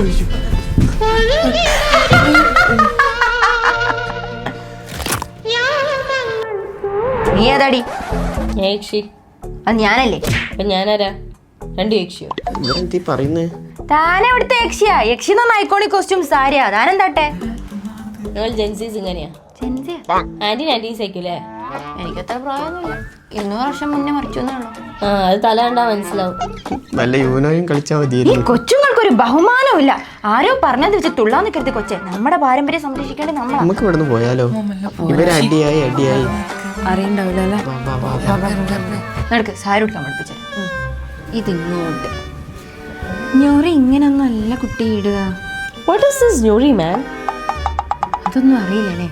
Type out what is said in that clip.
ഒഴിച്ചു നീ ഏതാടി? ഞാൻ യക്ഷി. അത് ഞാനല്ലേ? അപ്പൊ ഞാനാരാ? രണ്ട് യക്ഷിയോ? ഇവരെന്തീ പറയുന്നേ? താൻ എവിടുത്തെ യക്ഷിയാ. യക്ഷി എന്ന് പറഞ്ഞ ഐക്കോണിക് കോസ്റ്റ്യൂം സാരിയാ. താനെന്താട്ടെ? ഞങ്ങൾ ജെൻസീസ് ഇങ്ങനെയാ. ആന്റി നൈന്റീസ് ആയിക്കൂലേ എനിക്കത്ര പ്രായമൊന്നുമില്ല. ഇരുന്നൂറ് വർഷം മുന്നേ മരിച്ചു ആ അത് തല കണ്ടാ മനസ്സിലാവും. നല്ല യൂനോയും കളിച്ചാൽ മതിയായിരുന്നു. കൊച്ചും ഒരു ബഹുമാനമില്ല ആരോ പറഞ്ഞത് വെച്ച് തുള്ളാൻ നിൽക്കരുത് കൊച്ചെ. നമ്മുടെ പാരമ്പര്യം സംരക്ഷിക്കേണ്ടത് നമ്മളാ. നമുക്ക് ഇവിടുന്ന് പോയാലോ? ഇവർ അടിയായി അടിയായി. അറിയണ്ടാവില്ല അല്ലേ വാ, വാ, വാ, വാ. നടക്ക് സാരി ഉടുക്കാൻ പഠിപ്പിച്ചത് ഇതിങ്ങോട്ട് ഞൊറി ഇങ്ങനൊന്നും അല്ല കുട്ടി ഇടുക. വാട്ട് ഇസ് ദിസ് ന്യൂറി മാൻ അതൊന്നും അറിയില്ലല്ലേ?